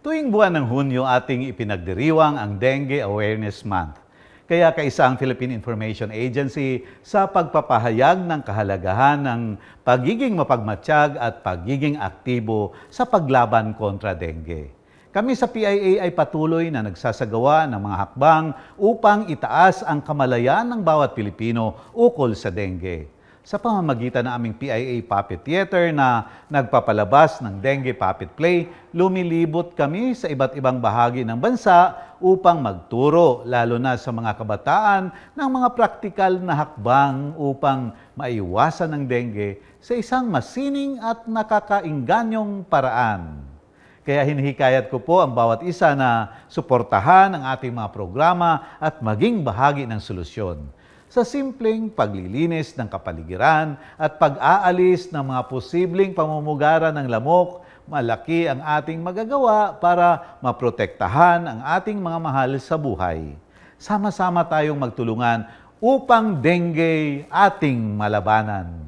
Tuwing buwan ng Hunyo ating ipinagdiriwang ang Dengue Awareness Month. Kaya kaisa ang Philippine Information Agency sa pagpapahayag ng kahalagahan ng pagiging mapagmatsyag at pagiging aktibo sa paglaban kontra dengue. Kami sa PIA ay patuloy na nagsasagawa ng mga hakbang upang itaas ang kamalayan ng bawat Pilipino ukol sa dengue sa pamamagitan ng aming PIA Puppet Theater na nagpapalabas ng Dengue Puppet Play, lumilibot kami sa iba't ibang bahagi ng bansa upang magturo, lalo na sa mga kabataan, ng mga praktikal na hakbang upang maiwasan ng dengue sa isang masining at nakakainganyong paraan. Kaya hinihikayat ko po ang bawat isa na suportahan ang ating mga programa at maging bahagi ng solusyon sa simpleng paglilinis ng kapaligiran at pag-aalis ng mga posibleng pamumugaran ng lamok, malaki ang ating magagawa para maprotektahan ang ating mga mahal sa buhay. Sama-sama tayong magtulungan upang dengue ating malabanan.